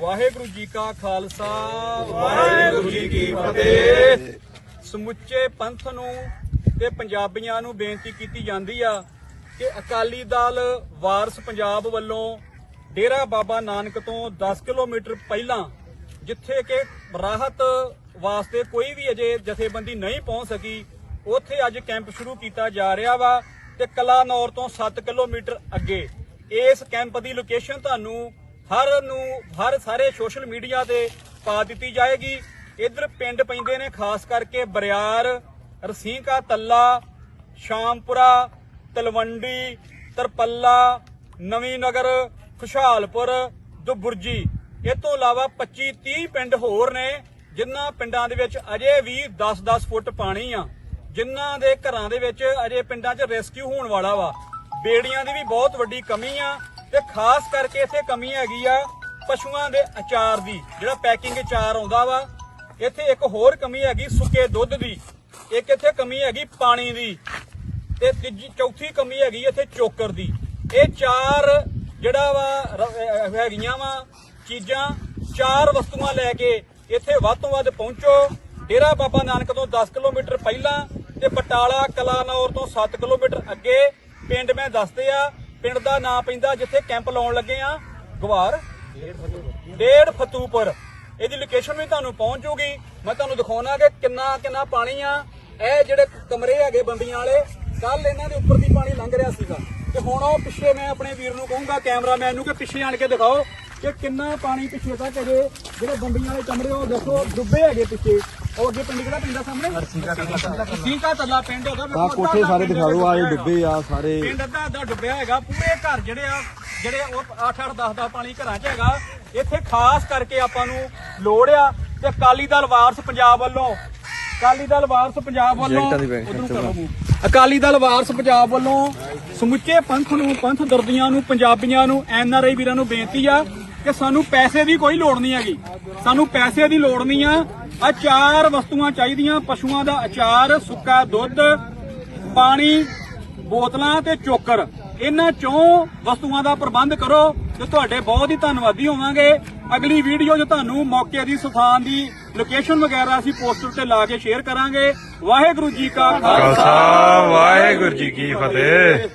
ਵਾਹਿਗੁਰੂ ਜੀ ਕਾ ਖਾਲਸਾ। ਵਾਹਿਗੁਰੂ ਜੀ ਕੀ ਫਤਿਹ। ਸਮੁੱਚੇ ਪੰਥ ਨੂੰ ਤੇ ਪੰਜਾਬੀਆਂ ਨੂੰ ਬੇਨਤੀ ਕੀਤੀ ਜਾਂਦੀ ਆ ਕਿ ਅਕਾਲੀ ਦਲ ਵਾਰਸ ਪੰਜਾਬ ਵੱਲੋਂ ਡੇਰਾ ਬਾਬਾ ਨਾਨਕ ਤੋਂ 10 ਕਿਲੋਮੀਟਰ ਪਹਿਲਾਂ ਜਿੱਥੇ ਕਿ ਰਾਹਤ ਵਾਸਤੇ ਕੋਈ ਵੀ ਅਜੇ ਜਥੇਬੰਦੀ ਨਹੀਂ ਪਹੁੰਚ ਸਕੀ ਉੱਥੇ ਅੱਜ ਕੈਂਪ ਸ਼ੁਰੂ ਕੀਤਾ ਜਾ ਰਿਹਾ ਵਾ ਤੇ ਕਲਾਨੌਰ ਤੋਂ 7 ਕਿਲੋਮੀਟਰ ਅੱਗੇ। ਇਸ ਕੈਂਪ ਦੀ ਲੋਕੇਸ਼ਨ ਤੁਹਾਨੂੰ ਹਰ ਨੂੰ, ਹਰ ਸਾਰੇ ਸੋਸ਼ਲ ਮੀਡੀਆ ਤੇ ਪਾ ਦਿੱਤੀ ਜਾਏਗੀ। ਇਧਰ ਪਿੰਡ ਪੈਂਦੇ ਨੇ, ਖਾਸ ਕਰਕੇ ਬਰਿਆਰ, ਰਸੀਂਕਾ, ਤੱਲਾ, ਸ਼ਾਮਪੁਰਾ, ਤਲਵੰਡੀ, ਤਰਪੱਲਾ, ਨਵੀਂ ਨਗਰ, ਖੁਸ਼ਹਾਲਪੁਰ, ਦੁਬੁਰਜੀ। ਇਹ ਤੋਂ ਇਲਾਵਾ 25 30 ਪਿੰਡ ਹੋਰ ਨੇ, ਜਿਨ੍ਹਾਂ ਪਿੰਡਾਂ ਦੇ ਵਿੱਚ ਅਜੇ ਵੀ 10-10 ਫੁੱਟ ਪਾਣੀ ਆ। ਜਿਨ੍ਹਾਂ ਦੇ ਘਰਾਂ ਦੇ ਵਿੱਚ ਅਜੇ ਪਿੰਡਾਂ 'ਚ ਰੈਸਕਿਊ ਹੋਣ ਵਾਲਾ ਵਾ। ਬੇੜੀਆਂ ਦੀ ਵੀ ਬਹੁਤ ਵੱਡੀ ਕਮੀ ਆ। ਤੇ ਖਾਸ ਕਰਕੇ ਇੱਥੇ ਕਮੀ ਹੈਗੀ ਆ ਪਸ਼ੂਆਂ ਦੇ ਅਚਾਰ ਦੀ, ਜਿਹੜਾ ਪੈਕਿੰਗ ਅਚਾਰ ਆਉਂਦਾ ਵਾ। ਇੱਥੇ ਇੱਕ ਹੋਰ ਕਮੀ ਹੈਗੀ ਸੁੱਕੇ ਦੁੱਧ ਦੀ, ਇੱਕ ਇੱਥੇ ਕਮੀ ਹੈਗੀ ਪਾਣੀ ਦੀ ਤੇ ਤੀਜੀ, ਚੌਥੀ ਕਮੀ ਹੈਗੀ ਇੱਥੇ ਚੋਕਰ ਦੀ। ਇਹ ਚਾਰ ਜਿਹੜਾ ਵਾ ਹੈਗੀਆਂ ਵਾ ਚੀਜ਼ਾਂ, ਚਾਰ ਵਸਤੂਆਂ ਲੈ ਕੇ ਇੱਥੇ ਵੱਧ ਤੋਂ ਵੱਧ ਪਹੁੰਚੋ। ਡੇਰਾ ਬਾਬਾ ਨਾਨਕ ਤੋਂ 10 ਕਿਲੋਮੀਟਰ ਪਹਿਲਾਂ ਤੇ ਬਟਾਲਾ ਕਲਾਨੌਰ ਤੋਂ 7 ਕਿਲੋਮੀਟਰ ਅੱਗੇ, ਪਿੰਡ ਮੈਂ ਦੱਸਦੇ ਆ ਪਿੰਡ ਦਾ ਨਾਂ ਪੈਂਦਾ ਜਿੱਥੇ ਕੈਂਪ ਲਾਉਣ ਲੱਗੇ ਆ। ਗਵਾਰ ਡੇਢ ਫਤੂਪੁਰ। ਇਹਦੀ ਲੋਕੇਸ਼ਨ ਵੀ ਤੁਹਾਨੂੰ ਪਹੁੰਚ ਜੂਗੀ। ਮੈਂ ਤੁਹਾਨੂੰ ਦਿਖਾਉਣਾ ਕਿ ਕਿੰਨਾ ਕਿੰਨਾ ਪਾਣੀ ਆ। ਇਹ ਜਿਹੜੇ ਕਮਰੇ ਹੈਗੇ ਬੰਦੀਆਂ ਵਾਲੇ ਕੱਲ ਇਹਨਾਂ ਦੇ ਉੱਪਰ ਦੀ ਪਾਣੀ ਲੰਘ ਰਿਹਾ ਸੀਗਾ। ਤੇ ਹੁਣ ਉਹ ਪਿੱਛੇ ਮੈਂ ਆਪਣੇ ਵੀਰ ਨੂੰ ਕਹੂੰਗਾ, ਕੈਮਰਾਮੈਨ ਨੂੰ ਕਿ ਪਿੱਛੇ ਆਣ ਕੇ ਦਿਖਾਓ। ਕਿ ਕਿੰਨਾ ਪਾਣੀ ਪਿੱਛੇ ਤੱਕ ਅਜੇ ਜਿਹੜੇ ਬੰਬੀਆਂ ਵਾਲੇ ਕਮਰੇ ਉਹ ਦੇਖੋ ਡੁੱਬੇ ਹੈਗੇ ਪਿੱਛੇ। ਉਹ ਅੱਗੇ ਪਿੰਡ ਕਿਹੜਾ ਪਿੰਡ ਆ ਸਾਹਮਣੇ? ਸੀਕਾ ਤੱਲਾ ਪਿੰਡ ਹੈਗਾ। ਆ ਕੋਠੇ ਸਾਰੇ ਦਿਖਾ ਦਿਓ ਆ ਇਹ ਡੁੱਬੇ ਆ ਸਾਰੇ। ਪਿੰਡ ਅੱਧਾ ਅੱਧਾ ਡੁੱਬਿਆ ਹੈਗਾ। ਪੂਰੇ ਘਰ ਜਿਹੜੇ ਆ ਜਿਹੜੇ ਉਹ 8 8 10 10 ਪਾਣੀ ਘਰਾਂ 'ਚ ਹੈਗਾ। ਇੱਥੇ ਖਾਸ ਕਰਕੇ ਆਪਾਂ ਨੂੰ ਲੋੜ ਆ ਤੇ ਅਕਾਲੀ ਦਲ ਵਾਰਸ ਪੰਜਾਬ ਵੱਲੋਂ ਅਕਾਲੀ ਦਲ ਵਾਰਸ ਪੰਜਾਬ ਵੱਲੋਂ ਉੱਧਰੋਂ ਕਰੋ। ਮੂੰਹ। ਅਕਾਲੀ ਦਲ ਵਾਰਸ ਪੰਜਾਬ ਵੱਲੋਂ ਸਮੁੱਚੇ ਪੰਥ ਨੂੰ ਪੰਥ ਦਰਦੀਆਂ ਨੂੰ ਪੰਜਾਬੀਆਂ ਨੂੰ ਐਨ ਆਰ ਆਈ ਵੀਰਾਂ ਨੂੰ ਬੇਨਤੀ ਆ ਕਿ ਸਾਨੂੰ ਪੈਸੇ ਦੀ ਕੋਈ ਲੋੜ ਨਹੀਂ ਹੈਗੀ। ਸਾਨੂੰ ਪੈਸੇ ਦੀ ਲੋੜ ਨਹੀਂ ਆ। ਆ ਚਾਰ ਵਸਤੂਆਂ ਚਾਹੀਦੀਆਂ, ਪਸ਼ੂਆਂ ਦਾ ਅਚਾਰ, ਸੁੱਕਾ ਦੁੱਧ, ਪਾਣੀ, ਬੋਤਲਾਂ ਤੇ ਚੋਕਰ। ਇਹਨਾਂ ਚੋਂ ਵਸਤੂਆਂ ਦਾ ਪ੍ਰਬੰਧ ਕਰੋ ਤੇ ਤੁਹਾਡੇ ਬਹੁਤ ਹੀ ਧੰਨਵਾਦੀ ਹੋਵਾਂਗੇ। ਅਗਲੀ ਵੀਡੀਓ 'ਚ ਤੁਹਾਨੂੰ ਮੌਕੇ ਦੀ, ਸਥਾਨ ਦੀ ਲੋਕੇਸ਼ਨ ਵਗੈਰਾ ਅਸੀਂ ਪੋਸਟਰ ਤੇ ਲਾ ਕੇ ਸ਼ੇਅਰ ਕਰਾਂਗੇ। ਵਾਹਿਗੁਰੂ ਜੀ ਕਾ ਖਾਲਸਾ, ਵਾਹਿਗੁਰੂ ਜੀ ਕੀ ਫਤਿਹ।